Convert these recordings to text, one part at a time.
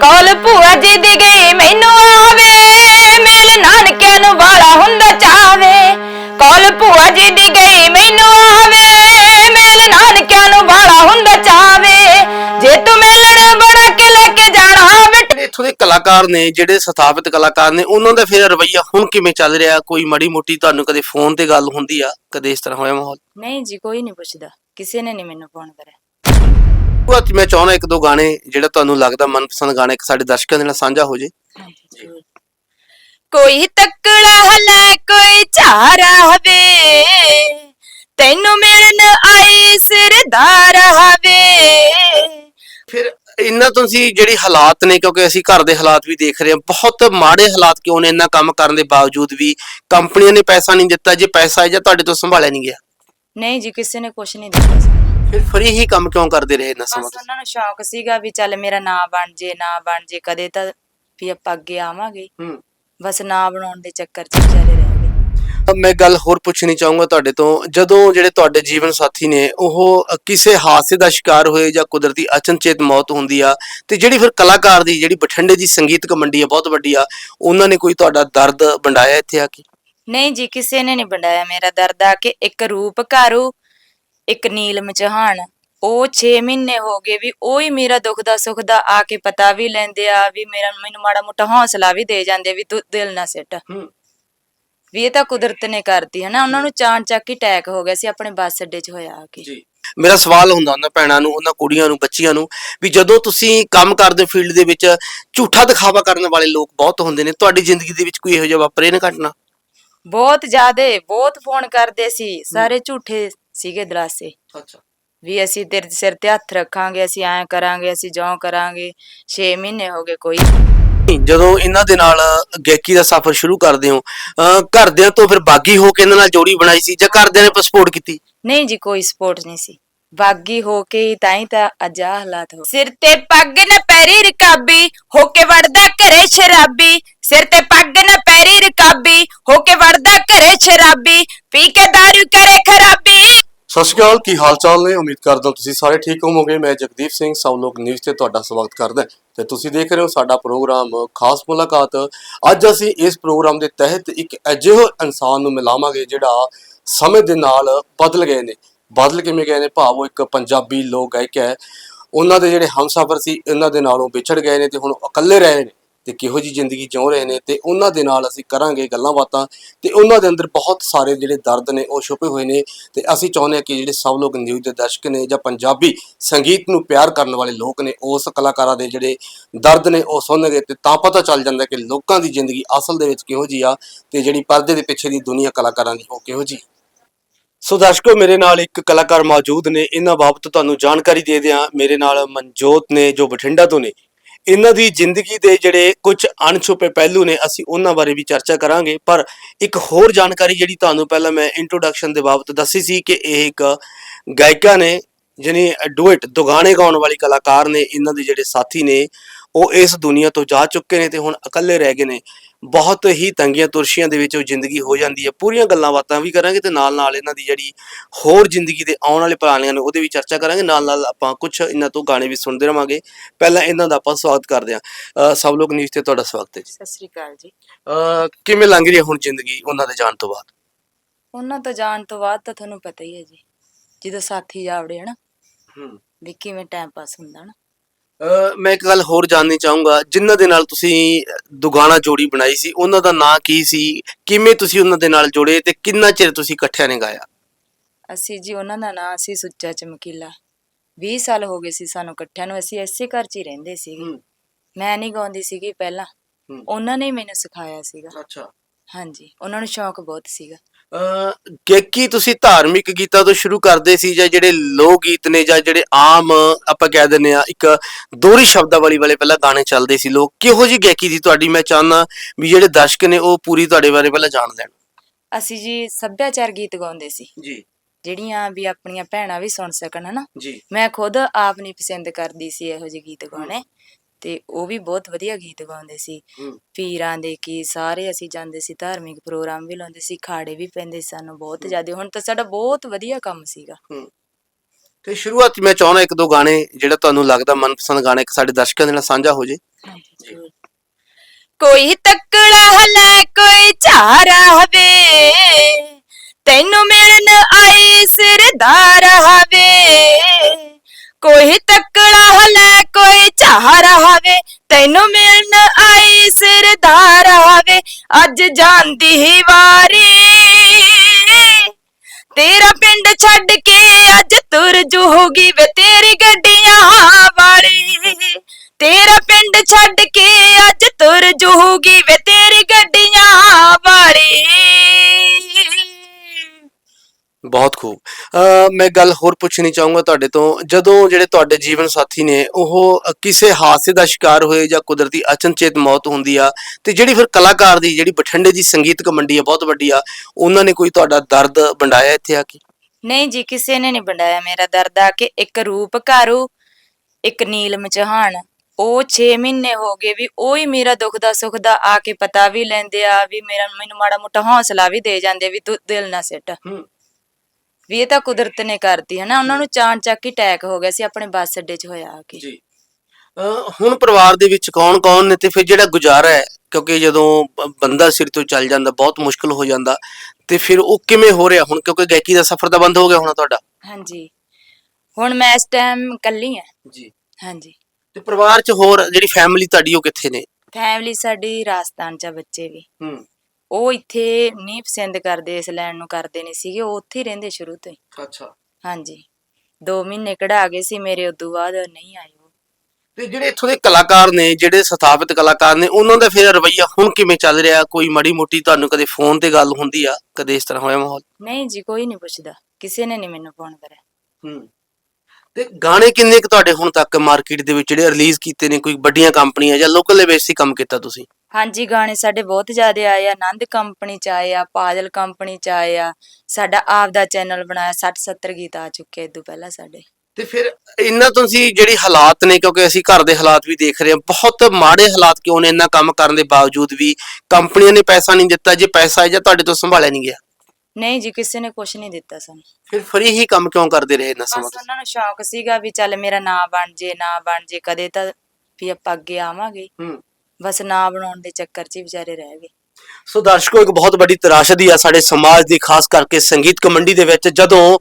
ਕੋਲ ਭੂਆ ਜੀ ਦੀ ਗਈ ਮੈਨੂੰ ਆਵੇ ਮੇਲ ਨਾਨਕਿਆਂ ਨੂੰ ਬਾਲਾ ਹੁੰਦਾ ਚਾਵੇ। ਕੋਲ ਭੂਆ ਜੀ ਦੀ ਗਈ ਮੈਨੂੰ ਆਵੇ ਮੇਲ ਨਾਨਕਿਆਂ ਨੂੰ ਬਾਲਾ ਹੁੰਦਾ ਚਾਵੇ। ਜੇ ਤੂੰ ਮਿਲਣ ਬਣਾ ਕੇ ਲੈ ਕੇ ਜਾਣਾ ਜਿਹੜੇ ਇੱਥੋਂ ਦੇ ਕਲਾਕਾਰ ਨੇ ਜਿਹੜੇ ਸਥਾਪਿਤ ਕਲਾਕਾਰ ਨੇ ਉਹਨਾਂ ਦਾ ਫਿਰ ਰਵਈਆ ਹੁਣ ਕਿਵੇਂ ਚੱਲ ਰਿਹਾ? ਕੋਈ ਮੜੀ ਮੋਟੀ ਤੁਹਾਨੂੰ ਕਦੇ ਫੋਨ ਤੇ ਗੱਲ ਹੁੰਦੀ ਆ? ਕਦੇ ਇਸ ਤਰ੍ਹਾਂ ਹੋਇਆ ਮਾਹੌਲ? ਨਹੀਂ ਜੀ ਕੋਈ ਨਹੀਂ ਪੁੱਛਦਾ। ਕਿਸੇ ਨੇ ਨਹੀਂ ਮੈਨੂੰ ਫੋਨ ਕਰਿਆ। ਅੱਜ ਮੈਂ ਚਾਹੁੰਦਾ ਇੱਕ ਦੋ ਗਾਣੇ ਜਿਹੜਾ ਤੁਹਾਨੂੰ ਲੱਗਦਾ ਮਨਪਸੰਦ ਗਾਣੇ ਇੱਕ ਸਾਡੇ ਦਰਸ਼ਕਾਂ ਦੇ ਨਾਲ ਸਾਂਝਾ ਹੋ ਜੇ। ਕੋਈ ਤੱਕੜਾ ਹਲੇ ਕੋਈ ਝਾਰਾ ਵੇ ਤੈਨੂੰ ਮਿਲਣ ਆਈ ਸਿਰਦਾਰ ਹਵੇ। ਫਿਰ ਇੰਨਾ ਤੁਸੀਂ ਜਿਹੜੀ ਹਾਲਾਤ ਨੇ ਕਿਉਂਕਿ ਅਸੀਂ ਘਰ ਦੇ ਹਾਲਾਤ ਵੀ ਦੇਖ ਰਹੇ ਹਾਂ ਬਹੁਤ ਮਾੜੇ ਹਾਲਾਤ ਕਿਉਂ ਨੇ? ਇੰਨਾ ਕੰਮ ਕਰਨ ਦੇ ਬਾਵਜੂਦ ਵੀ ਕੰਪਨੀਆਂ ਨੇ ਪੈਸਾ ਨਹੀਂ ਦਿੱਤਾ ਜੇ ਪੈਸਾ ਹੈ ਜਾਂ ਤੁਹਾਡੇ ਤੋਂ ਸੰਭਾਲਿਆ ਨਹੀਂ ਗਿਆ। ਨਹੀਂ ਜੀ ਕਿਸੇ ਨੇ ਕੁਝ ਨਹੀਂ ਦਿੱਤਾ। ਫਿਰ ਫਰੀ ਹੀ ਕੰਮ ਕਿਉਂ ਕਰਦੇ ਰਹੇ ਇੰਨਾ ਸਮਾਂ ਬਸ ਉਹਨਾਂ ਨੂੰ ਸ਼ੌਕ ਸੀਗਾ ਵੀ ਚੱਲ ਮੇਰਾ ਨਾਂ ਬਣ ਜੇ ਨਾਂ ਬਣ ਜੇ ਕਦੇ ਤਾਂ ਵੀ ਆਪਾਂ ਅੱਗੇ ਆਵਾਂਗੇ। ਹੂੰ। ਬਸ ਨਾਂ ਬਣਾਉਣ ਦੇ ਚੱਕਰ 'ਚ ਵਿਚਾਰੇ ਰਹਿ ਗਏ ਮੈਂ ਗੱਲ ਹੋਰ ਪੁੱਛਣੀ ਚਾਹੂੰਗਾ ਤੁਹਾਡੇ ਤੋਂ ਜਦੋਂ ਜਿਹੜੇ ਤੁਹਾਡੇ ਜੀਵਨ ਸਾਥੀ ਨੇ ਉਹ ਕਿਸੇ ਹਾਦਸੇ ਦਾ ਸ਼ਿਕਾਰ ਹੋਏ ਜਾਂ ਕੁਦਰਤੀ ਅਚਨਚੇਤ ਮੌਤ ਹੁੰਦੀ ਆ ਤੇ ਜਿਹੜੀ ਫਿਰ ਕਲਾਕਾਰ ਦੀ ਜਿਹੜੀ ਬਠਿੰਡੇ ਦੀ ਸੰਗੀਤਕ ਮੰਡੀ ਆ ਬਹੁਤ ਵੱਡੀ ਆ ਉਹਨਾਂ ਨੇ ਕੋਈ ਤੁਹਾਡਾ ਦਰਦ ਵੰਡਾਇਆ ਇੱਥੇ ਆ ਕੇ? ਨਹੀਂ ਜੀ ਕਿਸੇ ਨੇ ਨਹੀਂ ਵੰਡਾਇਆ। ਮੇਰਾ ਦਰਦ ਆ ਕਿ ਇੱਕ ਰੂਪ ਘਾਰੂ ਇੱਕ ਨੀਲਮ ਚਹਾਨ ਉਹ 6 ਮਹੀਨੇ ਹੋ ਗਏ ਵੀ ਉਹ ਹੀ ਮੇਰਾ ਦੁੱਖ ਦਾ ਸੁੱਖ ਦਾ ਆ ਕੇ ਪਤਾ ਵੀ ਲੈਂਦੇ ਆ ਵੀ ਮੇਰਾ ਮੈਨੂੰ ਮਾੜਾ ਮੋਟਾ ਹੌਸਲਾ ਵੀ ਦੇ ਜਾਂਦੇ ਵੀ ਤੂੰ ਦਿਲ ਨਾ ਸਿੱਟ। ਵੀ ਇਹ ਤਾਂ ਕੁਦਰਤ ਨੇ ਕਰਤੀ ਹੈ ਨਾ ਉਹਨਾਂ ਨੂੰ ਚਾਣ ਚੱਕ ਹੀ ਅਟੈਕ ਹੋ ਗਿਆ ਸੀ ਆਪਣੇ ਬੱਸ ਅੱਡੇ 'ਚ ਹੋਇਆ ਆ ਕੇ। ਜੀ। ਮੇਰਾ ਸਵਾਲ ਹੁੰਦਾ ਉਹਨਾਂ ਭੈਣਾਂ ਨੂੰ ਉਹਨਾਂ ਕੁੜੀਆਂ ਨੂੰ ਬੱਚੀਆਂ ਨੂੰ ਵੀ ਜਦੋਂ ਤੁਸੀਂ ਕੰਮ ਕਰਦੇ ਫੀਲਡ ਦੇ ਵਿੱਚ ਝੂਠਾ ਦਿਖਾਵਾ ਕਰਨ ਵਾਲੇ ਲੋਕ ਬਹੁਤ ਹੁੰਦੇ ਨੇ ਤੁਹਾਡੀ ਜ਼ਿੰਦਗੀ ਦੇ ਵਿੱਚ ਕੋਈ ਇਹੋ ਜਿਹਾ ਵਾਪਰੇ ਨਾ ਘਟਨਾ? ਬਹੁਤ ਜ਼ਿਆਦੇ ਬਹੁਤ ਫੋਨ ਕਰਦੇ ਸੀ ਸਾਰੇ ਝੂਠੇ ਸੀਗੇ ਦਲਾਸੇ। ਅੱਛਾ। ਵੀ ਅਸੀਂ ਤੇਰੇ ਸਿਰ ਤੇ ਹੱਥ ਰੱਖਾਂਗੇ ਅਸੀਂ ਐਂ ਕਰਾਂਗੇ ਅਸੀਂ ਜਿਉਂ ਕਰਾਂਗੇ 6 ਮਹੀਨੇ ਹੋ ਗਏ ਕੋਈ। ਜਦੋਂ ਇਹਨਾਂ ਦੇ ਨਾਲ ਗਾਇਕੀ ਦਾ ਸਫ਼ਰ ਸ਼ੁਰੂ ਕਰਦੇ ਹੋ ਅਹ ਘਰਦਿਆਂ ਤੋਂ ਫਿਰ ਬਾਗੀ ਹੋ ਕੇ ਇਹਨਾਂ ਨਾਲ ਜੋੜੀ ਬਣਾਈ ਸੀ ਜਾਂ ਘਰਦਿਆਂ ਨੇ ਸਪੋਰਟ ਕੀਤੀ? ਨਹੀਂ ਜੀ ਕੋਈ ਸਪੋਰਟ ਨਹੀਂ ਸੀ। ਬਾਗੀ ਹੋ ਕੇ ਹੀ ਤਾਂ ਹੀ ਤਾਂ ਅੱਜ ਆਹ ਹਾਲਾਤ ਹੋ ਸਿਰ ਤੇ ਪੱਗ ਨਾ ਪੈਰੀ ਰਕਾਬੀ ਹੋ ਕੇ ਵੜਦਾ ਘਰੇ ਸ਼ਰਾਬੀ। ਸਿਰ ਤੇ ਪੱਗ ਨਾ ਪੈਰੀ ਰਕਾਬੀ ਹੋ ਕੇ ਵੜਦਾ ਘਰੇ ਸ਼ਰਾਬੀ। ਪੀ ਕੇ ਦਾਰੂ ਕਰੇ ਖਰਾਬੀ। ਸਤਿ ਸ਼੍ਰੀ ਅਕਾਲ, ਕੀ ਹਾਲ ਚਾਲ ਨੇ? ਉਮੀਦ ਕਰਦਾ ਤੁਸੀਂ ਸਾਰੇ ਠੀਕ ਹੋਵੋਗੇ। ਮੈਂ ਜਗਦੀਪ ਸਿੰਘ, ਸਭ ਨਿਊਜ਼ ਤੇ ਤੁਹਾਡਾ ਸਵਾਗਤ ਕਰਦਾ ਹਾਂ। ਤੇ ਤੁਸੀਂ ਦੇਖ ਰਹੇ ਹੋ ਸਾਡਾ ਪ੍ਰੋਗਰਾਮ, ਖਾਸ ਮੁਲਾਕਾਤ। ਅੱਜ ਅਸੀਂ ਇਸ ਪ੍ਰੋਗਰਾਮ ਦੇ ਤਹਿਤ ਇੱਕ ਅਜਿਹੇ ਇਨਸਾਨ ਨੂੰ ਮਿਲਾਵਾਂਗੇ, ਜਿਹੜਾ ਸਮੇਂ ਦੇ ਨਾਲ ਬਦਲ ਗਏ ਨੇ। ਬਦਲ ਕਿਵੇਂ ਗਏ ਨੇ? ਭਾਵ ਉਹ ਇੱਕ ਪੰਜਾਬੀ ਲੋਕ ਗਾਇਕ ਹੈ। ਉਹਨਾਂ ਦੇ ਜਿਹੜੇ ਹਮਸਫਰ ਸੀ, ਇਹਨਾਂ ਦੇ ਨਾਲੋਂ ਵਿਛੜ ਗਏ ਨੇ ਤੇ ਹੁਣ ਇਕੱਲੇ ਰਹੇ ਨੇ। ਤੇ ਕਿਹੋ ਜੀ ਜ਼ਿੰਦਗੀ ਜਿਉ ਰਹੇ ਨੇ ਤੇ ਉਹਨਾਂ ਦੇ ਨਾਲ ਅਸੀਂ ਕਰਾਂਗੇ ਗੱਲਾਂ ਬਾਤਾਂ ਤੇ ਉਹਨਾਂ ਦੇ ਅੰਦਰ ਬਹੁਤ ਸਾਰੇ ਜਿਹੜੇ ਦਰਦ ਨੇ ਉਹ ਛੁਪੇ ਹੋਏ ਨੇ ਤੇ ਅਸੀਂ ਚਾਹੁੰਦੇ ਹਾਂ ਕਿ ਜਿਹੜੇ ਸਭ ਲੋਕ ਨਿਊਜ਼ ਦੇ ਦਰਸ਼ਕ ਨੇ ਜਾਂ ਪੰਜਾਬੀ ਸੰਗੀਤ ਨੂੰ ਪਿਆਰ ਕਰਨ ਵਾਲੇ ਲੋਕ ਨੇ, ਉਸ ਕਲਾਕਾਰਾਂ ਦੇ ਜਿਹੜੇ ਦਰਦ ਨੇ ਉਹ ਸੁਣਨਗੇ ਤੇ ਤਾਂ ਪਤਾ ਚੱਲ ਜਾਂਦਾ ਕਿ ਲੋਕਾਂ ਦੀ ਜ਼ਿੰਦਗੀ ਅਸਲ ਦੇ ਵਿੱਚ ਕਿਹੋ ਜੀ ਆ ਤੇ ਜਿਹੜੀ ਪਰਦੇ ਦੇ ਪਿੱਛੇ ਦੀ ਦੁਨੀਆ ਕਲਾਕਾਰਾਂ ਦੀ ਉਹ ਕਿਹੋ ਜੀ ਸੋ ਦਰਸ਼ਕੋ, ਮੇਰੇ ਨਾਲ ਇੱਕ ਕਲਾਕਾਰ ਮੌਜੂਦ ਨੇ। ਇਹਨਾਂ ਬਾਬਤ ਤੁਹਾਨੂੰ ਜਾਣਕਾਰੀ ਦੇ ਦਿਆਂ ਮੇਰੇ ਨਾਲ ਮਨਜੋਤ ਨੇ ਜੋ ਬਠਿੰਡਾ ਤੋਂ ਨੇ। ਇਹਨਾਂ ਦੀ ਜ਼ਿੰਦਗੀ ਦੇ ਜਿਹੜੇ ਕੁਝ ਅਣਛੁਪੇ ਪਹਿਲੂ ਨੇ, ਅਸੀਂ ਉਹਨਾਂ ਬਾਰੇ ਵੀ ਚਰਚਾ ਕਰਾਂਗੇ। ਪਰ ਇੱਕ ਹੋਰ ਜਾਣਕਾਰੀ ਜਿਹੜੀ ਤੁਹਾਨੂੰ ਪਹਿਲਾਂ ਮੈਂ ਇੰਟਰੋਡਕਸ਼ਨ ਦੇ ਬਾਬਤ ਦੱਸੀ ਸੀ ਕਿ ਇਹ ਇੱਕ ਗਾਇਕਾ ਨੇ, ਜਿਹਨੇ ਡੁਇਟ ਦੁਗਾਣੇ ਗਾਉਣ ਵਾਲੀ ਕਲਾਕਾਰ ਨੇ, ਇਹਨਾਂ ਦੇ ਜਿਹੜੇ ਸਾਥੀ ਨੇ, ਉਹ ਇਸ ਦੁਨੀਆ ਤੋਂ ਜਾ ਚੁੱਕੇ ਨੇ ਤੇ ਹੁਣ ਇਕੱਲੇ ਰਹਿ ਗਏ ਨੇ। ਬਹੁਤ ਹੀ ਤੰਗੀਆਂ ਤੁਰਸ਼ੀਆਂ ਦੇ ਵਿੱਚ ਉਹ ਜ਼ਿੰਦਗੀ ਹੋ ਜਾਂਦੀ ਹੈ। ਪੂਰੀਆਂ ਗੱਲਾਂ ਬਾਤਾਂ ਵੀ ਕਰਾਂਗੇ ਤੇ ਨਾਲ ਨਾਲ ਇਹਨਾਂ ਦੀ ਜਿਹੜੀ ਹੋਰ ਜ਼ਿੰਦਗੀ ਦੇ ਆਉਣ ਵਾਲੇ ਪਲਾਨਿਆਂ ਨੇ ਉਹਦੇ ਵੀ ਚਰਚਾ ਕਰਾਂਗੇ। ਨਾਲ ਨਾਲ ਆਪਾਂ ਕੁਝ ਇਹਨਾਂ ਤੋਂ ਗਾਣੇ ਵੀ ਸੁਣਦੇ ਰਵਾਂਗੇ। ਪਹਿਲਾਂ ਇਹਨਾਂ ਦਾ ਆਪਾਂ ਸਵਾਗਤ ਕਰਦੇ ਹਾਂ। ਸਭ ਲੋਕ ਨਿਊਜ਼ ਤੇ ਤੁਹਾਡਾ ਸਵਾਗਤ ਹੈ ਜੀ। ਸਤਿ ਸ੍ਰੀ ਅਕਾਲ ਜੀ। ਕਿਵੇਂ ਲੰਘ ਰਹੀ ਹੈ ਹੁਣ ਜ਼ਿੰਦਗੀ ਉਹਨਾਂ ਦੇ ਜਾਣ ਤੋਂ ਬਾਅਦ? ਉਹਨਾਂ ਤੋਂ ਜਾਣ ਤੋਂ ਬਾਅਦ ਤਾਂ ਤੁਹਾਨੂੰ ਪਤਾ ਹੀ ਹੈ ਜੀ। ਜਦੋਂ ਸਾਥੀ ਜਾਵੜੇ ਹਨਾ ਹੂੰ। ਵੀ ਕਿਵੇਂ ਟਾਈਮ ਪਾਸ ਹੁੰਦਾ ਨਾ ਮੈਂ ਇੱਕ ਗੱਲ ਹੋਰ ਜਾਣਨੀ ਚਾਹੂੰਗਾ ਜਿਨ੍ਹਾਂ ਦੇ ਨਾਲ ਤੁਸੀਂ ਦੁਗਾਣਾ ਜੋੜੀ ਬਣਾਈ ਸੀ ਉਹਨਾਂ ਦਾ ਨਾਂ ਕੀ ਸੀ ਕਿਵੇਂ ਤੁਸੀਂ ਉਹਨਾਂ ਦੇ ਨਾਲ ਜੁੜੇ ਤੇ ਕਿੰਨਾ ਚਿਰ ਤੁਸੀਂ ਇਕੱਠਿਆਂ ਨੇ ਗਾਇਆ? ਅਸੀਂ ਜੀ ਉਹਨਾਂ ਦਾ ਨਾਂ ਸੀ ਸੁੱਚਾ ਚਮਕੀਲਾ। 20 ਸਾਲ ਹੋ ਗਏ ਸੀ ਸਾਨੂੰ ਇਕੱਠਿਆਂ ਨੂੰ ਅਸੀਂ ਇਸੇ ਘਰ 'ਚ ਹੀ ਰਹਿੰਦੇ ਸੀਗੇ। ਮੈਂ ਨਹੀਂ ਗਾਉਂਦੀ ਸੀਗੀ ਪਹਿਲਾਂ। ਹੂੰ। ਉਹਨਾਂ ਨੇ ਹੀ ਮੈਨੂੰ ਸਿਖਾਇਆ ਸੀਗਾ। ਅੱਛਾ। ਹਾਂਜੀ ਉਹਨਾਂ ਨੂੰ ਸ਼ੌਕ ਬਹੁਤ ਸੀਗਾ। ਗਾਇਕੀ ਤੁਸੀਂ ਧਾਰਮਿਕ ਗੀਤਾਂ ਤੋਂ ਸ਼ੁਰੂ ਕਰਦੇ ਸੀ ਜਾਂ ਜਿਹੜੇ ਲੋਕ ਗੀਤ ਨੇ ਜਾਂ ਜਿਹੜੇ ਆਮ ਆਪਾਂ ਕਹਿ ਦਿੰਦੇ ਆ ਇੱਕ ਦੋਹਰੀ ਸ਼ਬਦਾਵਲੀ ਵਾਲੇ ਪਹਿਲਾਂ ਗਾਣੇ ਚੱਲਦੇ ਸੀ ਲੋਕ ਕਿਹੋ ਜੀ ਗਾਇਕੀ ਸੀ ਤੁਹਾਡੀ ਮੈਂ ਚਾਹੁੰਦਾ ਵੀ ਜਿਹੜੇ ਦਰਸ਼ਕ ਨੇ ਉਹ ਪੂਰੀ ਤੁਹਾਡੇ ਬਾਰੇ ਪਹਿਲਾਂ ਜਾਣ ਲੈਣ? ਅਸੀਂ ਜੀ ਸੱਭਿਆਚਾਰ ਗੀਤ ਗਾਉਂਦੇ ਸੀ। ਜੀ। ਜਿਹੜੀਆਂ ਵੀ ਆਪਣੀਆਂ ਭੈਣਾਂ ਵੀ ਸੁਣ ਸਕਣ ਹਨਾ? ਜੀ। ਮੈਂ ਖੁਦ ਆਪ ਨਹੀਂ ਪਸੰਦ ਕਰਦੀ ਸੀ ਇਹੋ ਜਿਹੇ ਗੀਤ ਗਾਉਣੇ। ਤੇ ਉਹ ਵੀ ਬਹੁਤ ਵਧੀਆ ਗੀਤ ਗਾਉਂਦੇ ਸੀ। ਹੂੰ। ਪੀਰਾਂ ਦੇ ਕੀ ਸਾਰੇ ਅਸੀਂ ਜਾਂਦੇ ਸੀ ਧਾਰਮਿਕ ਪ੍ਰੋਗਰਾਮ ਵੀ ਲਾਉਂਦੇ ਸੀ ਖਾੜੇ ਵੀ ਪੈਂਦੇ ਸੀ ਸਾਨੂੰ ਬਹੁਤ ਜ਼ਿਆਦਾ। ਹੁਣ ਤਾਂ ਸਾਡਾ ਬਹੁਤ ਵਧੀਆ ਕੰਮ ਸੀਗਾ। ਤੇ ਸ਼ੁਰੂਆਤ 'ਚ ਮੈਂ ਚਾਹੁੰਦਾ ਇੱਕ ਦੋ ਗਾਣੇ ਜਿਹੜਾ ਤੁਹਾਨੂੰ ਲੱਗਦਾ ਮਨਪਸੰਦ ਗਾਣਾ ਇੱਕ ਸਾਡੇ ਦਰਸ਼ਕਾਂ ਦੇ ਨਾਲ ਸਾਂਝਾ ਹੋ ਜੇ। ਕੋਈ ਤੱਕੜਾ ਲੈ ਕੋਈ ਝਾਰਾ ਵੇ ਤੈਨੂੰ ਮਿਲਣ ਆਈ ਸਰਦਾਰ ਹਵੇ। ਕੋਈ ਤੱਕੜਾ ਲੈ ਕੋਈ ਝਾਰਾ ਹਵੇ, ਤੈਨੂੰ ਮਿਲਣ ਆਈ ਸਰਦਾਰ ਹਵੇ, ਅੱਜ ਜਾਂਦੀ ਹੀ ਵਾਰੀ। ਤੇਰਾ ਪਿੰਡ ਛੱਡ ਕੇ ਅੱਜ ਤੁਰ ਜੂਗੀ ਵੇ ਤੇਰੀ ਗੱਡੀਆਂ ਵਾਲੀ। ਤੇਰਾ ਪਿੰਡ ਛੱਡ ਕੇ ਅੱਜ ਤੁਰ ਜੂਗੀ ਵੇ ਬਹੁਤ ਖੂਬ। ਮੈਂ ਗੱਲ ਹੋਰ ਪੁੱਛਣੀ ਚਾਹੂੰਗਾ ਤੁਹਾਡੇ ਤੋਂ ਜਦੋਂ ਜਿਹੜੇ ਤੁਹਾਡੇ ਜੀਵਨ ਸਾਥੀ ਨੇ ਉਹ ਕਿਸੇ ਹਾਦਸੇ ਦਾ ਸ਼ਿਕਾਰ ਹੋਏ ਜਾਂ ਕੁਦਰਤੀ ਅਚਨਚੇਤ ਮੌਤ ਹੁੰਦੀ ਆ ਤੇ ਜਿਹੜੀ ਫਿਰ ਕਲਾਕਾਰ ਦੀ ਜਿਹੜੀ ਬਠਿੰਡੇ ਦੀ ਸੰਗੀਤਕ ਮੰਡੀ ਆ ਬਹੁਤ ਵੱਡੀ ਆ ਉਹਨਾਂ ਨੇ ਕੋਈ ਤੁਹਾਡਾ ਦਰਦ ਵੰਡਾਇਆ ਇੱਥੇ ਆ ਕੇ? ਨਹੀਂ ਜੀ ਕਿਸੇ ਨੇ ਨਹੀਂ ਵੰਡਾਇਆ ਮੇਰਾ ਦਰਦ ਆ ਕਿ ਇੱਕ ਰੂਪ ਘਾਰੂ ਇੱਕ ਨੀਲਮ ਚੌਹਾਨ ਉਹ 6 ਮਹੀਨੇ ਹੋ ਗਏ ਵੀ ਉਹ ਹੀ ਮੇਰਾ ਦੁੱਖ ਦਾ ਸੁੱਖ ਦਾ ਆ ਕੇ ਪਤਾ ਵੀ ਲੈਂਦੇ ਆ ਵੀ ਮੇਰਾ ਮੈਨੂੰ ਮਾੜਾ ਮੋਟਾ ਹੌਸਲਾ ਵੀ ਦੇ ਜਾਂਦੇ ਵੀ ਤੂੰ ਦਿਲ ਨਾ ਸਿੱਟ। ਹੂੰ। ਵੀ ਇਹ ਤਾਂ ਕੁਦਰਤ ਨੇ ਕਰਤੀ ਹੈ ਨਾ ਉਹਨਾਂ ਨੂੰ ਚਾਣ ਚੱਕ ਹੀ ਅਟੈਕ ਹੋ ਗਿਆ ਸੀ ਆਪਣੇ ਬੱਸ ਅੱਡੇ 'ਚ ਹੋਇਆ ਆ ਕੇ। ਜੀ। ਹੁਣ ਪਰਿਵਾਰ ਦੇ ਵਿੱਚ ਕੌਣ ਕੌਣ ਨੇ ਤੇ ਫਿਰ ਜਿਹੜਾ ਗੁਜ਼ਾਰਾ ਹੈ ਕਿਉਂਕਿ ਜਦੋਂ ਬੰਦਾ ਸਿਰ ਤੋਂ ਚੱਲ ਜਾਂਦਾ ਬਹੁਤ ਮੁਸ਼ਕਲ ਹੋ ਜਾਂਦਾ ਤੇ ਫਿਰ ਉਹ ਕਿਵੇਂ ਹੋ ਰਿਹਾ ਹੁਣ? ਕਿਉਂਕਿ ਗਾਇਕੀ ਦਾ ਸਫ਼ਰ ਤਾਂ ਬੰਦ ਹੋ ਗਿਆ ਹੋਣਾ ਤੁਹਾਡਾ। ਹਾਂਜੀ। ਹੁਣ ਮੈਂ ਇਸ ਟਾਈਮ ਇਕੱਲੀ ਆ ਜੀ। ਹਾਂਜੀ। ਤੇ ਪਰਿਵਾਰ 'ਚ ਹੋਰ ਜਿਹੜੀ ਫੈਮਿਲੀ ਤੁਹਾਡੀ ਉਹ ਕਿੱਥੇ ਨੇ? ਫੈਮਿਲੀ ਸਾਡੀ ਰਾਜਸਥਾਨ 'ਚ ਆ ਬੱਚੇ ਵੀ। ਹੂੰ। ਉਹ ਇੱਥੇ ਨਹੀਂ ਪਸੰਦ ਕਰਦੇ ਇਸ ਲੈਣ ਨੂੰ ਕਰਦੇ ਨਹੀਂ ਸੀਗੇ ਉਹ ਉੱਥੇ ਹੀ ਰਹਿੰਦੇ ਸ਼ੁਰੂ ਤੋਂ ਹੀ। ਅੱਛਾ। ਹਾਂਜੀ। 2 ਮਹੀਨੇ ਕਢਾ ਗਏ ਸੀ ਮੇਰੇ ਉਦੋਂ ਬਾਅਦ ਨਹੀਂ ਆਏ ਉਹ। ਤੇ ਜਿਹੜੇ ਇੱਥੋਂ ਦੇ ਕਲਾਕਾਰ ਨੇ ਜਿਹੜੇ ਸਥਾਪਿਤ ਕਲਾਕਾਰ ਨੇ ਉਹਨਾਂ ਦਾ ਫਿਰ ਰਵੱਈਆ ਹੁਣ ਕਿਵੇਂ ਚੱਲ ਰਿਹਾ? ਕੋਈ ਮਾੜੀ ਮੋਟੀ ਤੁਹਾਨੂੰ ਕਦੇ ਫੋਨ ਤੇ ਗੱਲ ਹੁੰਦੀ ਆ? ਕਦੇ ਇਸ ਤਰ੍ਹਾਂ ਹੋਇਆ ਮਾਹੌਲ? ਨਹੀਂ ਜੀ ਕੋਈ ਨਹੀਂ ਪੁੱਛਦਾ। ਕਿਸੇ ਨੇ ਨਹੀਂ ਮੈਨੂੰ ਫੋਨ ਕਰਿਆ। ਹੂੰ। ਤੇ ਗਾਣੇ ਕਿੰਨੇ ਕੁ ਤੁਹਾਡੇ ਹੁਣ ਤੱਕ ਮਾਰਕੀਟ ਦੇ ਵਿੱਚ ਜਿਹੜੇ ਰਿਲੀਜ਼ ਕੀਤੇ ਨੇ ਕੋਈ ਵੱਡੀਆਂ ਕੰਪਨੀਆਂ ਜਾਂ ਲੋਕਲ ਬੇਸ ਤੇ ਕੰਮ ਕੀਤਾ ਤੁਸੀਂ? ਹਾਂਜੀ ਗਾਣੇ ਸਾਡੇ ਬਹੁਤ ਜ਼ਿਆਦਾ ਆਏ ਆ ਆਨੰਦ ਕੰਪਨੀ ਚ ਆਏ ਆ ਪਾਜਲ ਕੰਪਨੀ ਚ ਆਏ ਆ ਸਾਡਾ ਆਪ ਦਾ ਚੈਨਲ ਬਣਾਇਆ 60 70 ਗੀਤ ਆ ਚੁੱਕੇ ਇਦੋਂ ਪਹਿਲਾਂ ਸਾਡੇ। ਤੇ ਫਿਰ ਇਹਨਾਂ ਤੁਸੀਂ ਜਿਹੜੀ ਹਾਲਾਤ ਨੇ ਕਿਉਂਕਿ ਅਸੀਂ ਘਰ ਦੇ ਹਾਲਾਤ ਵੀ ਦੇਖ ਰਹੇ ਹਾਂ ਬਹੁਤ ਮਾੜੇ ਹਾਲਾਤ ਕਿਉਂ ਨੇ ਇੰਨਾ ਕੰਮ ਕਰਨ ਦੇ ਬਾਵਜੂਦ ਵੀ ਕੰਪਨੀਆਂ ਨੇ ਪੈਸਾ ਨਹੀਂ ਦਿੱਤਾ ਜੇ ਪੈਸਾ ਹੈ ਜਾਂ ਤੁਹਾਡੇ ਤੋਂ ਸੰਭਾਲਿਆ ਨਹੀਂ ਗਿਆ? ਨਹੀਂ ਜੀ ਕਿਸੇ ਨੇ ਕੁਝ ਨਹੀਂ ਦਿੱਤਾ ਸਾਨੂੰ। ਫਿਰ ਫਰੀ ਹੀ ਕੰਮ ਕਿਉਂ ਕਰਦੇ ਰਹੇ ਇੰਨਾ ਸਮਾਂ ਬਸ ਉਹਨਾਂ ਨੂੰ ਸ਼ੌਕ ਸੀਗਾ ਵੀ ਚੱਲ ਮੇਰਾ ਨਾਂ ਬਣ ਜੇ ਨਾਂ ਬਣ ਜੇ ਕਦੇ ਤਾਂ ਵੀ ਆਪਾਂ ਅੱਗੇ ਆਵਾਂਗੇ। ਹੂੰ। ਬਸ ਨਾਂ ਬਣਾਉਣ ਦੇ ਚੱਕਰ 'ਚ ਹੀ ਵਿਚਾਰੇ ਰਹਿ ਗਏ। ਸੋ ਦਰਸ਼ਕੋ, ਇੱਕ ਬਹੁਤ ਵੱਡੀ ਤਰਾਸ਼ਦੀ ਆ ਸਾਡੇ ਸਮਾਜ ਦੀ, ਖਾਸ ਕਰਕੇ ਸੰਗੀਤ ਕਮੰਡੀ ਦੇ ਵਿੱਚ, ਜਦੋਂ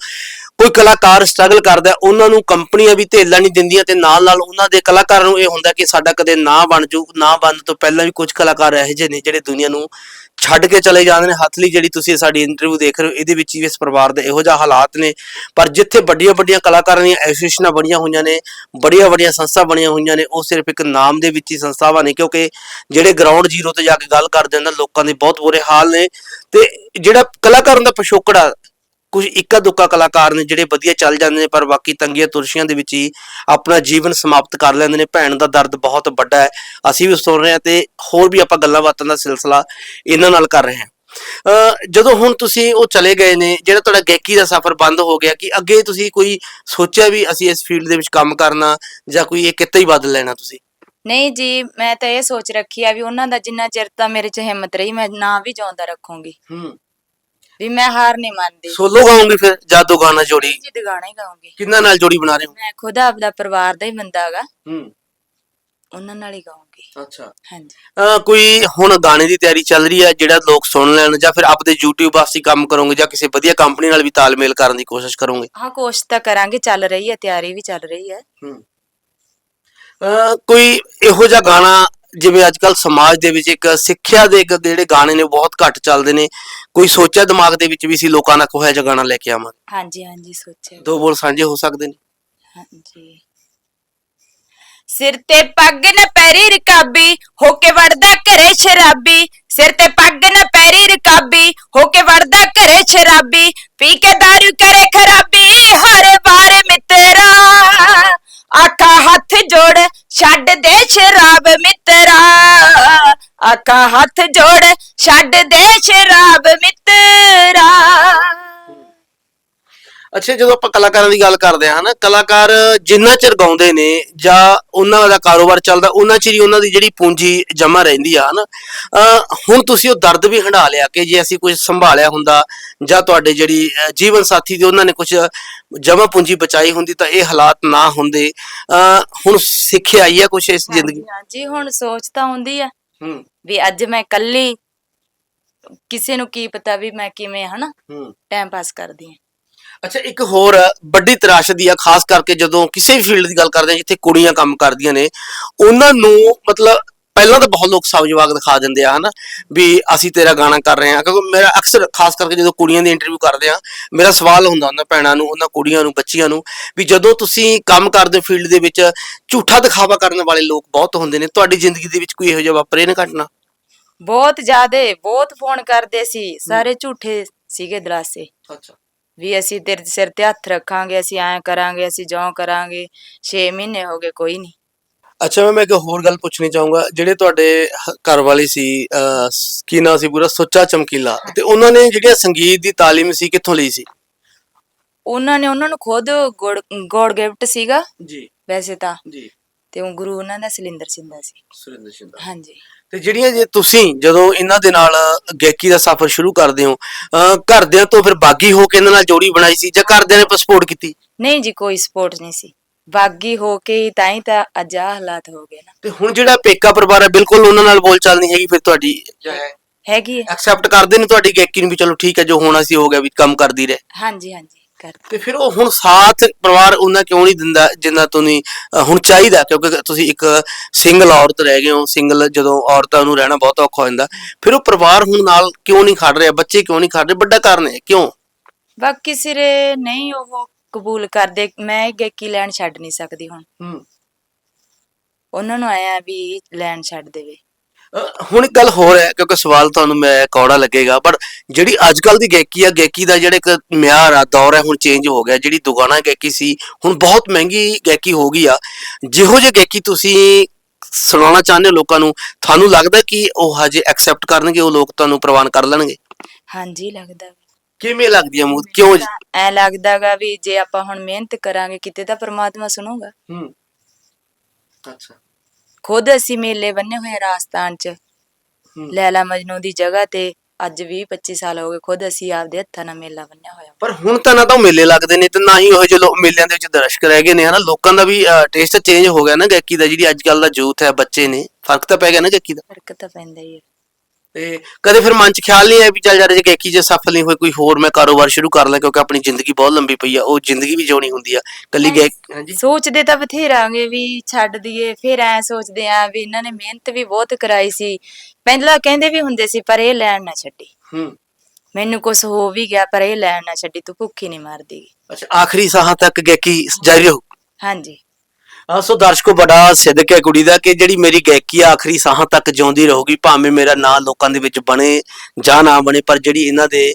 ਕੋਈ ਕਲਾਕਾਰ ਸਟਰਗਲ ਕਰਦਾ ਹੈ, ਉਹਨਾਂ ਨੂੰ ਕੰਪਨੀਆਂ ਵੀ ਧੇਲਾ ਨਹੀਂ ਦਿੰਦੀਆਂ ਤੇ ਨਾਲ ਨਾਲ ਉਹਨਾਂ ਦੇ ਕਲਾਕਾਰਾਂ ਨੂੰ ਇਹ ਹੁੰਦਾ ਕਿ ਸਾਡਾ ਕਦੇ ਨਾ ਬਣ ਜੂ ਨਾ ਬਣਨ ਤੋਂ ਪਹਿਲਾਂ ਵੀ ਕੁਝ ਕਲਾਕਾਰ ਇਹੋ ਜਿਹੇ ਨੇ ਜਿਹੜੇ ਦੁਨੀਆ ਨੂੰ ਛੱਡ ਕੇ ਚਲੇ ਜਾਂਦੇ ਨੇ। ਹੱਥ ਲਈ ਜਿਹੜੀ ਤੁਸੀਂ ਸਾਡੀ ਇੰਟਰਵਿਊ ਦੇਖ ਰਹੇ ਹੋ ਇਹਦੇ ਵਿੱਚ ਵੀ ਇਸ ਪਰਿਵਾਰ ਦੇ ਇਹੋ ਜਿਹਾ ਹਾਲਾਤ ਨੇ। ਪਰ ਜਿੱਥੇ ਵੱਡੀਆਂ ਵੱਡੀਆਂ ਕਲਾਕਾਰਾਂ ਦੀਆਂ ਐਸੋਸੀਏਸ਼ਨਾਂ ਬਣੀਆਂ ਹੋਈਆਂ ਨੇ ਬੜੀਆਂ ਵੱਡੀਆਂ ਸੰਸਥਾ ਬਣੀਆਂ ਹੋਈਆਂ ਨੇ ਉਹ ਸਿਰਫ ਇੱਕ ਨਾਮ ਦੇ ਵਿੱਚ ਹੀ ਸੰਸਥਾਵਾਂ ਨੇ ਕਿਉਂਕਿ ਜਿਹੜੇ ਗਰਾਊਂਡ ਜ਼ੀਰੋ ਤੇ ਜਾ ਕੇ ਗੱਲ ਕਰਦੇ ਨੇ ਲੋਕਾਂ ਦੇ ਬਹੁਤ ਬੁਰੇ ਹਾਲ ਨੇ। ਤੇ ਜਿਹੜਾ ਕਲਾਕਾਰਾਂ ਦਾ ਪਿਛੋਕੜ ਕੁਝ ਇੱਕਾ ਦੁੱਕਾ ਕਲਾਕਾਰ ਨੇ ਜਿਹੜੇ ਵਧੀਆ ਚੱਲ ਜਾਂਦੇ ਨੇ ਪਰ ਬਾਕੀ ਤੰਗੀਆਂ ਤੁਰਸ਼ੀਆਂ ਦੇ ਵਿੱਚ ਹੀ ਆਪਣਾ ਜੀਵਨ ਸਮਾਪਤ ਕਰ ਲੈਂਦੇ ਨੇ। ਭੈਣ ਦਾ ਦਰਦ ਬਹੁਤ ਵੱਡਾ ਹੈ। ਅਸੀਂ ਵੀ ਸੁਣ ਰਹੇ ਹਾਂ ਤੇ ਹੋਰ ਵੀ ਆਪਾਂ ਗੱਲਾਂ ਬਾਤਾਂ ਦਾ ਸਿਲਸਿਲਾ ਇਹਨਾਂ ਨਾਲ ਕਰ ਰਹੇ ਹਾਂ। ਜਦੋਂ ਹੁਣ ਤੁਸੀਂ ਉਹ ਚਲੇ ਗਏ ਨੇ ਜਿਹੜਾ ਤੁਹਾਡਾ ਗਾਇਕੀ ਦਾ ਸਫ਼ਰ ਬੰਦ ਹੋ ਗਿਆ ਕਿ ਅੱਗੇ ਤੁਸੀਂ ਕੋਈ ਸੋਚਿਆ ਵੀ ਅਸੀਂ ਇਸ ਫੀਲਡ ਦੇ ਵਿੱਚ ਕੰਮ ਕਰਨਾ ਜਾਂ ਕੋਈ ਇਹ ਕਿੱਤਾ ਹੀ ਬਦਲ ਲੈਣਾ ਤੁਸੀਂ? ਨਹੀਂ ਜੀ ਮੈਂ ਤਾਂ ਇਹ ਸੋਚ ਰੱਖੀ ਆ ਵੀ ਉਹਨਾਂ ਦਾ ਜਿੰਨਾ ਚਿਰ ਤਾਂ ਮੇਰੇ 'ਚ ਹਿੰਮਤ ਰਹੀ ਮੈਂ ਨਾਂ ਵੀ ਜਿਉਂਦਾ ਰੱਖੂੰਗੀ। ਹੂੰ। ਵੀ ਮੈਂ ਹਾਰ ਨਹੀਂ ਮੰਨਦੀ। ਸੋਲੋ ਗਾਉਂਗੇ ਫਿਰ ਜਾਦੂ ਗਾਣਾ ਜੋੜੀ। ਜੀ ਦੀ ਗਾਣਾ ਹੀ ਗਾਉਂਗੀ। ਕਿੰਨਾ ਨਾਲ ਜੋੜੀ ਬਣਾ ਰਹੇ ਹੋ? ਮੈਂ ਖੁਦ ਆਪਦਾ ਪਰਿਵਾਰ ਦਾ ਹੀ ਬੰਦਾ ਹੈਗਾ ਹੂੰ। ਉਹਨਾਂ ਨਾਲ ਹੀ ਗਾਉਂਗੀ। ਅੱਛਾ। ਹਾਂਜੀ। ਅਹ ਕੋਈ ਹੁਣ ਗਾਣੇ ਦੀ ਤਿਆਰੀ ਚੱਲ ਰਹੀ ਹੈ ਜਿਹੜਾ ਲੋਕ ਸੁਣ ਲੈਣ ਜਾਂ ਫਿਰ ਆਪਦੇ YouTube ਵਾਸਤੇ ਕੰਮ ਕਰੋਗੇ ਜਾਂ ਕਿਸੇ ਵਧੀਆ ਕੰਪਨੀ ਨਾਲ ਵੀ ਤਾਲਮੇਲ ਕਰਨ ਦੀ ਕੋਸ਼ਿਸ਼ ਕਰੋਗੇ? ਹਾਂ ਕੋਸ਼ਿਸ਼ ਤਾਂ ਕਰਾਂਗੇ ਚੱਲ ਰਹੀ ਹੈ ਤਿਆਰੀ ਵੀ ਚੱਲ ਰਹੀ ਹੈ। ਅਹ ਕੋਈ ਇਹੋ ਜਿਹਾ ਗਾਣਾ ਜਿਵੇਂ ਅੱਜ ਕੱਲ ਸਮਾਜ ਦੇ ਵਿੱਚ ਇੱਕ ਸਿੱਖਿਆ ਦੇ ਇੱਕ ਜਿਹੜੇ ਗਾਣੇ ਨੇ ਬਹੁਤ ਘੱਟ ਚੱਲਦੇ ਨੇ। ਕੋਈ ਸੋਚਿਆ ਦਿਮਾਗ ਦੇ ਵਿੱਚ ਵੀ ਸੀ ਲੋਕਾਂ ਨਾਲ ਕੋਹਾ ਜਿਹਾ ਗਾਣਾ ਲੈ ਕੇ ਆਵਾਂ? ਹਾਂਜੀ ਹਾਂਜੀ ਸੋਚਿਆ। ਦੋ ਬੋਲ ਸਾਂਝੇ ਹੋ ਸਕਦੇ ਨੇ। ਹਾਂਜੀ। ਸਿਰ ਤੇ ਪੱਗ ਨਾ ਪੈਰੀ ਰਕਾਬੀ ਹੋ ਕੇ ਵੜਦਾ ਘਰੇ ਸ਼ਰਾਬੀ। ਸਿਰ ਤੇ ਪੱਗ ਨਾ ਪੈਰੀ ਰਕਾਬੀ ਹੋ ਕੇ ਵੜਦਾ ਘਰੇ ਸ਼ਰਾਬੀ। ਪੀ ਕੇ ਦਾਰੂ ਕਰੇ ਖਰਾਬੀ ਹਰ ਵਾਰ ਮਿੱਤਰਾ। ਆਕਾ ਹੱਥ ਜੋੜ ਛੱਡ ਦੇ ਸ਼ਰਾਬ ਮਿੱਤਰਾ। ਆਕਾ ਹੱਥ ਜੋੜ ਛੱਡ ਦੇ ਸ਼ਰਾਬ ਮਿੱਤਰਾ। ਅੱਛਾ ਜਦੋਂ ਆਪਾਂ ਕਲਾਕਾਰਾਂ ਦੀ ਗੱਲ ਕਰਦੇ ਹਾਂ ਹਨਾ ਕਲਾਕਾਰ ਜਿੰਨਾ ਚਿਰ ਗਾਉਂਦੇ ਨੇ ਜਾਂ ਉਹਨਾਂ ਦਾ ਕਾਰੋਬਾਰ ਚੱਲਦਾ ਉਹਨਾਂ ਚਿਰ ਹੀ ਉਹਨਾਂ ਦੀ ਜਿਹੜੀ ਪੂੰਜੀ ਜਮਾ ਰਹਿੰਦੀ ਆ ਹਨਾ। ਹੁਣ ਤੁਸੀਂ ਉਹ ਦਰਦ ਵੀ ਹੰਢਾ ਲਿਆ ਕਿ ਜੇ ਅਸੀਂ ਕੁਝ ਸੰਭਾਲਿਆ ਹੁੰਦਾ ਜਾਂ ਤੁਹਾਡੇ ਜਿਹੜੀ ਜੀਵਨ ਸਾਥੀ ਦੀ ਉਹਨਾਂ ਨੇ ਕੁਝ ਜਮਾ ਪੂੰਜੀ ਬਚਾਈ ਹੁੰਦੀ ਤਾਂ ਇਹ ਹਾਲਾਤ ਨਾ ਹੁੰਦੇ। ਹੁਣ ਸਿੱਖਿਆ ਆਈ ਆ ਕੁਝ ਇਸ ਜ਼ਿੰਦਗੀ ਹਾਂਜੀ, ਹੁਣ ਸੋਚ ਤਾਂ ਹੁੰਦੀ ਆ ਹੂੰ। ਵੀ ਅੱਜ ਮੈਂ ਇਕੱਲੀ ਕਿਸੇ ਨੂੰ ਕੀ ਪਤਾ ਵੀ ਮੈਂ ਕਿਵੇਂ ਹਨਾ ਟਾਈਮ ਪਾਸ ਕਰਦੀ ਹਾਂ ਅੱਛਾ ਇੱਕ ਹੋਰ ਵੱਡੀ ਤਰਾਸ਼ਦੀ ਆ ਖਾਸ ਕਰਕੇ ਜਦੋਂ ਕਿਸੇ ਵੀ ਫੀਲਡ ਦੀ ਗੱਲ ਕਰਦੇ ਆ ਜਿੱਥੇ ਕੁੜੀਆਂ ਕੰਮ ਕਰਦੀਆਂ ਨੇ ਉਹਨਾਂ ਨੂੰ ਮਤਲਬ ਪਹਿਲਾਂ ਤਾਂ ਬਹੁਤ ਲੋਕ ਸਬਜ਼ ਜਵਾਬ ਦਿਖਾ ਦਿੰਦੇ ਆ ਹਨਾ ਵੀ ਅਸੀਂ ਤੇਰਾ ਗਾਣਾ ਕਰ ਰਹੇ ਹਾਂ। ਕਿਉਂਕਿ ਮੇਰਾ ਅਕਸਰ ਖਾਸ ਕਰਕੇ ਜਦੋਂ ਕੁੜੀਆਂ ਦੀ ਇੰਟਰਵਿਊ ਕਰਦੇ ਆ ਮੇਰਾ ਸਵਾਲ ਹੁੰਦਾ ਉਹਨਾਂ ਭੈਣਾਂ ਨੂੰ ਉਹਨਾਂ ਕੁੜੀਆਂ ਨੂੰ ਬੱਚੀਆਂ ਨੂੰ ਵੀ ਜਦੋਂ ਤੁਸੀਂ ਕੰਮ ਕਰਦੇ ਫੀਲਡ ਦੇ ਵਿੱਚ ਝੂਠਾ ਦਿਖਾਵਾ ਕਰਨ ਵਾਲੇ ਲੋਕ ਬਹੁਤ ਹੁੰਦੇ ਨੇ। ਤੁਹਾਡੀ ਜ਼ਿੰਦਗੀ ਦੇ ਵਿੱਚ ਕੋਈ ਇਹੋ ਜਿਹਾ ਵਾਪਰੇ ਨਾ ਘਟਨਾ? ਬਹੁਤ ਜ਼ਿਆਦੇ ਬਹੁਤ ਫੋਨ ਕਰਦੇ ਸੀ ਸਾਰੇ ਝੂਠੇ ਸੀਗੇ ਦਲਾਸੇ। ਅੱਛਾ। ਵੀ ਅਸੀਂ ਤੇਰੇ ਸਿਰ ਤੇ ਹੱਥ ਰੱਖਾਂਗੇ ਅਸੀਂ ਐਂ ਕਰਾਂਗੇ ਅਸੀਂ ਜਿਉਂ ਕਰਾਂਗੇ 6 ਮਹੀਨੇ ਹੋ ਗਏ ਕੋਈ ਨਹੀਂ। ਅੱਛਾ ਮੈਂ ਇੱਕ ਹੋਰ ਗੱਲ ਪੁੱਛਣੀ ਚਾਹੂੰਗਾ ਜਿਹੜੇ ਤੁਹਾਡੇ ਘਰ ਵਾਲੀ ਸੀ ਅਹ, ਕੀ ਨਾਂ ਸੀ ਪੂਰਾ? ਸੁੱਚਾ ਚਮਕੀਲਾ। ਤੇ ਉਹਨਾਂ ਨੇ ਜਿਹੜੀਆਂ ਸੰਗੀਤ ਦੀ ਤਾਲੀਮ ਸੀ ਕਿੱਥੋਂ ਲਈ ਸੀ? ਉਹਨਾਂ ਨੇ ਉਹਨਾਂ ਨੂੰ ਖੁਦ ਗੋੜ ਗਿਫਟ ਸੀਗਾ। ਜੀ। ਵੈਸੇ ਤਾਂ। ਜੀ। ਤੇ ਉਹ ਗੁਰੂ ਉਹਨਾਂ ਦਾ ਸਿਲਿੰਦਰ ਸਿੰਦਾ ਸੀ। ਸੁਰਿੰਦਰ ਸ਼ਿੰਦਾ ਹਾਂਜੀ। ਤੇ ਜਿਹੜੀਆਂ ਜੇ ਤੁਸੀਂ ਜਦੋਂ ਇਹਨਾਂ ਦੇ ਨਾਲ ਗਾਇਕੀ ਦਾ ਸਫ਼ਰ ਸ਼ੁਰੂ ਕਰਦੇ ਹੋ ਅਹ, ਘਰਦਿਆਂ ਤੋਂ ਫਿਰ ਬਾਗੀ ਹੋ ਕੇ ਇਹਨਾਂ ਨਾਲ ਜੋੜੀ ਬਣਾਈ ਸੀ ਜਾਂ ਘਰਦਿਆਂ ਨੇ ਸਪੋਰਟ ਕੀਤੀ? ਨਹੀਂ ਜੀ ਕੋਈ ਸਪੋਰਟ ਨਹੀਂ ਸੀ। ਬਾਗੀ ਹੋ ਕੇ ਹੀ ਤਾਂ ਹੀ ਤਾਂ ਅੱਜ ਆਹ ਹਾਲਾਤ ਹੋ ਗਏ ਨਾ। ਤੇ ਹੁਣ ਜਿਹੜਾ ਪੇਕਾ ਪਰਿਵਾਰ ਹੈ ਬਿਲਕੁਲ ਉਹਨਾਂ ਨਾਲ ਬੋਲਚਾਲ ਨਹੀਂ ਹੈਗੀ ਫਿਰ ਤੁਹਾਡੀ ਹੈਗੀ ਹੈ। ਐਕਸੈਪਟ ਕਰਦੇ ਨੇ ਤੁਹਾਡੀ ਗਾਇਕੀ ਨੂੰ ਵੀ ਚਲੋ ਠੀਕ ਹੈ ਜੋ ਹੋਣਾ ਸੀ ਹੋ ਗਿਆ ਵੀ ਕੰਮ ਕਰਦੀ ਰਹੇ। ਹਾਂਜੀ ਹਾਂਜੀ। ਕਰ ਤੇ ਫਿਰ ਉਹ ਹੁਣ ਸਾਥ ਪਰਿਵਾਰ ਉਹਨਾਂ ਕਿਉਂ ਨਹੀਂ ਦਿੰਦਾ ਜਿੰਨਾ ਤੁਸੀਂ ਅਹ, ਹੁਣ ਚਾਹੀਦਾ ਕਿਉਂਕਿ ਤੁਸੀਂ ਇੱਕ ਸਿੰਗਲ ਔਰਤ ਰਹਿ ਗਏ ਹੋ ਸਿੰਗਲ ਜਦੋਂ ਔਰਤਾਂ ਨੂੰ ਰਹਿਣਾ ਬਹੁਤ ਔਖਾ ਹੋ ਜਾਂਦਾ। ਫਿਰ ਉਹ ਪਰਿਵਾਰ ਹੁਣ ਨਾਲ ਕਿਉਂ ਨਹੀਂ ਖੜ ਰਿਹਾ ਬੱਚੇ ਕਿਉਂ ਨਹੀਂ ਖੜ ਰਹੇ ਵੱਡਾ ਕਾਰਨ ਹੈ ਕਿਉਂ? ਬਾਕੀ ਸਿਰੇ ਨਹੀਂ ਉਹ ਕਬੂਲ ਕਰਦੇ ਮੈਂ ਗਾਇਕੀ ਲੈਣ ਛੱਡ ਨਹੀਂ ਸਕਦੀ ਹੁਣ। ਹੂੰ। ਉਹਨਾਂ ਨੂੰ ਆਇਆ ਵੀ ਲੈਣ ਛੱਡ ਦੇਵੇ। ਹੁਣ ਇੱਕ ਗੱਲ ਹੋਰ ਹੈ ਕਿਉਂਕਿ ਸਵਾਲ ਤੁਹਾਨੂੰ ਮੈਂ ਕੌੜਾ ਲੱਗੇਗਾ ਪਰ ਜਿਹੜੀ ਅੱਜ ਕੱਲ ਦੀ ਗਾਇਕੀ ਆ ਗਾਇਕੀ ਦਾ ਜਿਹੜਾ ਇੱਕ ਮਿਆਰ ਆ ਦੌਰ ਹੈ ਹੁਣ ਚੇਂਜ ਹੋ ਗਿਆ ਜਿਹੜੀ ਦੁਗਾਣਾ ਗਾਇਕੀ ਸੀ ਹੁਣ ਬਹੁਤ ਮਹਿੰਗੀ ਗਾਇਕੀ ਹੋ ਗਈ ਆ। ਜਿਹੋ ਜਿਹੀ ਗਾਇਕੀ ਤੁਸੀਂ ਸੁਣਾਉਣਾ ਚਾਹੁੰਦੇ ਹੋ ਲੋਕਾਂ ਨੂੰ ਤੁਹਾਨੂੰ ਲੱਗਦਾ ਕਿ ਉਹ ਹਜੇ ਐਕਸੈਪਟ ਕਰਨਗੇ ਉਹ ਲੋਕ ਤੁਹਾਨੂੰ ਪ੍ਰਵਾਨ ਕਰ ਲੈਣਗੇ? ਹਾਂਜੀ ਲੱਗਦਾ। ਕਿਵੇਂ ਲੱਗਦੀ ਆ ਮੂਦ ਕਿਉਂ ਐ ਲੱਗਦਾਗਾ ਵੀ ਜੇ ਆਪਾਂ ਹੁਣ ਮਿਹਨਤ ਕਰਾਂਗੇ ਕਿਤੇ ਤਾਂ ਪ੍ਰਮਾਤਮਾ ਸੁਣੂਗਾ। ਹੂੰ। ਅੱਛਾ। ਖੁਦ ਅਸੀਂ ਮੇਲੇ ਬੰਨੇ ਹੋਏ ਆ ਰਾਜਸਥਾਨ ਚ। ਲੈਲਾ ਮਜਨੂ ਦੀ ਜਗ੍ਹਾ ਤੇ ਅੱਜ 20 25 ਸਾਲ ਹੋ ਗਏ ਖੁਦ ਅਸੀਂ ਆਪਦੇ ਹੱਥਾਂ ਨਾਲ ਮੇਲਾ ਬੰਨਿਆ ਹੋਇਆ। ਪਰ ਹੁਣ ਤਾਂ ਨਾ ਤਾਂ ਮੇਲੇ ਲੱਗਦੇ ਨੇ ਤੇ ਨਾ ਹੀ ਉਹ ਜਿਹੇ ਲੋਕ ਮੇਲਿਆਂ ਦੇ ਵਿੱਚ ਦਰਸ਼ਕ ਰਹਿ ਗਏ ਨੇ ਹਨਾ? ਲੋਕਾਂ ਦਾ ਵੀ ਟੇਸਟ ਚੇਂਜ ਹੋ ਗਿਆ ਨਾ ਗਾਇਕੀ ਦਾ ਜਿਹੜੀ ਅੱਜ ਕੱਲ ਦਾ ਯੂਥ ਹੈ ਬੱਚੇ ਨੇ। ਫ਼ਰਕ ਤਾਂ ਪੈ ਗਿਆ ਨਾ ਗਾਇਕੀ ਦਾ? ਫ਼ਰਕ ਤਾਂ ਪੈਂਦਾ ਹੀ ਹੈ। ਤੇ ਕਦੇ ਫਿਰ ਮਨ ਚ ਖਿਆਲ ਨਹੀਂ ਆਇਆ ਵੀ ਚੱਲ ਯਾਰ ਜੇ ਗਾਇਕੀ ਜੇ ਸਫਲ ਨਹੀਂ ਹੋਈ ਕੋਈ ਹੋਰ ਮੈਂ ਕਾਰੋਬਾਰ ਸ਼ੁਰੂ ਕਰ ਲਾਂ ਕਿਉਂਕਿ ਆਪਣੀ ਜ਼ਿੰਦਗੀ ਬਹੁਤ ਲੰਬੀ ਪਈ ਆ ਉਹ ਜ਼ਿੰਦਗੀ ਵੀ ਜਿਉਣੀ ਹੁੰਦੀ ਆ ਕੱਲੀ ਗਾਇਕ ਹਾਂਜੀ। ਸੋਚਦੇ ਤਾਂ ਬਥੇਰਾਂਗੇ ਵੀ ਛੱਡ ਦਈਏ ਫਿਰ ਐ ਸੋਚਦੇ ਆ ਵੀ ਇਹਨਾਂ ਨੇ ਮਿਹਨਤ ਵੀ ਬਹੁਤ ਕਰਾਈ ਸੀ। ਪਹਿਲਾਂ ਕਹਿੰਦੇ ਵੀ ਹੁੰਦੇ ਸੀ ਪਰ ਇਹ ਲੈਣ ਨਾ ਛੱਡੀ। ਹੂੰ। ਮੈਨੂੰ ਕੁਝ ਹੋ ਵੀ ਗਿਆ ਪਰ ਇਹ ਲੈਣ ਨਾ ਛੱਡੀ ਤੂੰ ਭੁੱਖੀ ਨਹੀਂ ਮਰਦੀ। ਅੱਛਾ ਆਖਰੀ ਸਾਹਾਂ ਤੱਕ ਗਾਇਕੀ ਜਾਰੀ ਰਹੂ। ਹਾਂਜੀ। ਹਾਂ, ਸੋ ਦਰਸ਼ਕੋ, ਬੜਾ ਸਿੱਧਕ ਹੈ ਕੁੜੀ ਦਾ ਕਿ ਜਿਹੜੀ ਮੇਰੀ ਗਾਇਕੀ ਆਖਰੀ ਸਾਹਾਂ ਤੱਕ ਜਿਉਂਦੀ ਰਹੂਗੀ, ਭਾਵੇਂ ਮੇਰਾ ਨਾਂ ਲੋਕਾਂ ਦੇ ਵਿੱਚ ਬਣੇ ਜਾਂ ਨਾ ਬਣੇ, ਪਰ ਜਿਹੜੀ ਇਹਨਾਂ ਦੇ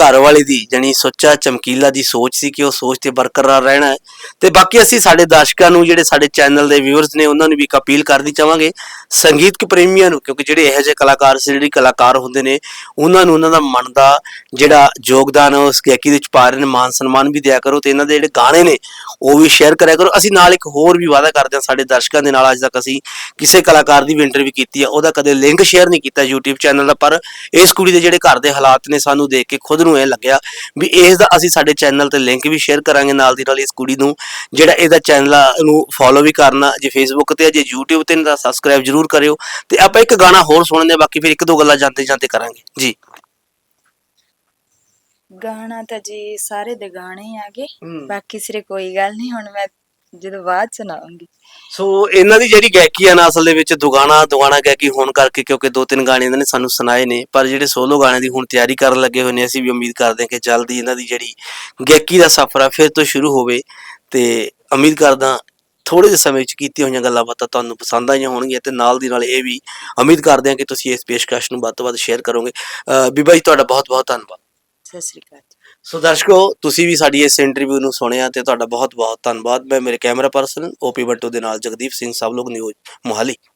ਘਰ ਵਾਲੇ ਦੀ ਜਣੀ ਸੁੱਚਾ ਚਮਕੀਲਾ ਦੀ ਸੋਚ ਸੀ ਕਿ ਉਹ ਸੋਚ ਤੇ ਬਰਕਰਾਰ ਰਹਿਣਾ ਹੈ। ਤੇ ਬਾਕੀ ਅਸੀਂ ਸਾਡੇ ਦਰਸ਼ਕਾਂ ਨੂੰ, ਜਿਹੜੇ ਸਾਡੇ ਚੈਨਲ ਦੇ ਵਿਊਅਰਸ ਨੇ, ਉਹਨਾਂ ਨੂੰ ਵੀ ਇੱਕ ਅਪੀਲ ਕਰਨੀ ਚਾਹਾਂਗੇ, ਸੰਗੀਤਕ ਪ੍ਰੇਮੀਆਂ ਨੂੰ, ਕਿਉਂਕਿ ਜਿਹੜੇ ਇਹੋ ਜਿਹੇ ਕਲਾਕਾਰ ਸੀ, ਜਿਹੜੇ ਕਲਾਕਾਰ ਹੁੰਦੇ ਨੇ, ਉਹਨਾਂ ਨੂੰ ਉਹਨਾਂ ਦਾ ਮਨ ਦਾ ਜਿਹੜਾ ਯੋਗਦਾਨ ਉਸ ਗਾਇਕੀ ਦੇ ਵਿੱਚ ਪਾ ਰਹੇ ਨੇ ਮਾਨ ਸਨਮਾਨ ਵੀ ਦਿਆ ਕਰੋ, ਤੇ ਇਹਨਾਂ ਦੇ ਜਿਹੜੇ ਗਾਣੇ ਨੇ, ਉਹ ਵੀ ਸ਼ੇਅਰ ਕਰਿਆ ਕਰੋ। ਅਸੀਂ ਨਾਲ ਇੱਕ ਹੋਰ ਵੀ ਵਾਅਦਾ ਕਰਦੇ ਹਾਂ ਸਾਡੇ ਦਰਸ਼ਕਾਂ ਦੇ ਨਾਲ ਅੱਜ ਤੱਕ ਅਸੀਂ ਕਿਸੇ ਕਲਾਕਾਰ ਦੀ ਵੀ ਇੰਟਰਵਿਊ ਕੀਤੀ ਆ ਉਹਦਾ ਕਦੇ ਲਿੰਕ ਸ਼ੇਅਰ ਨਹੀਂ ਕੀਤਾ YouTube ਚੈਨਲ ਦਾ ਪਰ ਇਸ ਕੁੜੀ ਦੇ ਜਿਹੜੇ ਘਰ ਦੇ ਹਾਲਾਤ ਨੇ ਸਾਨੂੰ ਦੇਖ ਕੇ ਖੁਦ ਨੂੰ ਇਹ ਲੱਗਿਆ ਵੀ ਇਸ ਦਾ ਅਸੀਂ ਸਾਡੇ ਚੈਨਲ ਤੇ ਲਿੰਕ ਵੀ ਸ਼ੇਅਰ ਕਰਾਂਗੇ ਨਾਲ ਦੀ ਨਾਲ ਇਸ ਕੁੜੀ ਨੂੰ ਜਿਹੜਾ ਇਹਦਾ ਚੈਨਲ ਆ ਨੂੰ ਫੋਲੋ ਵੀ ਕਰਨਾ ਜੇ Facebook ਤੇ ਜੇ YouTube ਤੇ ਤਾਂ ਸਬਸਕ੍ਰਾਈਬ ਜਰੂਰ ਕਰਿਓ ਤੇ ਆਪਾਂ ਇੱਕ ਗਾਣਾ ਹੋਰ ਸੁਣਦੇ ਹਾਂ ਬਾਕੀ ਫਿਰ ਇੱਕ ਦੋ ਗੱਲਾਂ ਜਾਂਦੇ ਜਾਂਦੇ ਕਰਾਂਗੇ ਜੀ ਗਾਣਾ ਤਾਂ ਜੀ ਸਾਰੇ ਦੇ ਗਾਣੇ ਆ ਗਏ। ਬਾਕੀ ਸਿਰੇ ਕੋਈ ਗੱਲ ਨਹੀਂ ਹੁਣ ਮੈਂ ਜਦੋਂ ਬਾਅਦ ਸੁਣਾਉਂਗੀ। ਸੋ ਇਹਨਾਂ ਦੀ ਜਿਹੜੀ ਗਾਇਕੀ ਆ ਨਾ ਅਸਲ ਦੇ ਵਿੱਚ ਦੁਗਾਣਾ ਦੁਗਾਣਾ ਗਾਇਕੀ ਹੋਣ ਕਰਕੇ ਕਿਉਂਕਿ ਦੋ ਤਿੰਨ ਗਾਣੇ ਇਹਨਾਂ ਨੇ ਸਾਨੂੰ ਸੁਣਾਏ ਨੇ ਪਰ ਜਿਹੜੇ ਸੋਲੋ ਗਾਣੇ ਦੀ ਹੁਣ ਤਿਆਰੀ ਕਰਨ ਲੱਗੇ ਹੋਏ ਨੇ ਅਸੀਂ ਵੀ ਉਮੀਦ ਕਰਦੇ ਹਾਂ ਕਿ ਜਲਦੀ ਇਹਨਾਂ ਦੀ ਜਿਹੜੀ ਗਾਇਕੀ ਦਾ ਸਫ਼ਰ ਆ ਫਿਰ ਤੋਂ ਸ਼ੁਰੂ ਹੋਵੇ ਤੇ ਉਮੀਦ ਕਰਦਾ ਥੋੜੇ ਜਿਹੇ ਸਮੇਂ ਵਿੱਚ ਕੀਤੀਆਂ ਹੋਈਆਂ ਗੱਲਾਂ ਬਾਤਾਂ ਤੁਹਾਨੂੰ ਪਸੰਦ ਆਈਆਂ ਹੋਣਗੀਆਂ ਤੇ ਨਾਲ ਦੀ ਨਾਲ ਇਹ ਵੀ ਉਮੀਦ ਕਰਦੇ ਹਾਂ ਕਿ ਤੁਸੀਂ ਇਸ ਪੇਸ਼ਕਸ਼ ਨੂੰ ਵੱਧ ਤੋਂ ਵੱਧ ਸ਼ੇਅਰ ਕਰੋਗੇ। ਬੀਬਾ ਜੀ ਤੁਹਾਡਾ ਬਹੁਤ ਬਹੁਤ ਧੰਨਵਾਦ। ਸਤਿ ਸ੍ਰੀ ਅਕਾਲ। ਸੋ ਦਰਸ਼ਕੋ, ਤੁਸੀਂ ਵੀ ਸਾਡੀ ਇਸ ਇੰਟਰਵਿਊ ਨੂੰ ਸੁਣਿਆ ਤੇ ਤੁਹਾਡਾ ਬਹੁਤ ਬਹੁਤ ਧੰਨਵਾਦ। ਮੈਂ ਮੇਰੇ ਕੈਮਰਾ ਪਰਸਨ ਓਪੀ ਬੱਟੂ ਦੇ ਨਾਲ ਜਗਦੀਪ ਸਿੰਘ, ਸਭ ਲੋਕ ਨਿਊਜ਼ ਮੋਹਾਲੀ।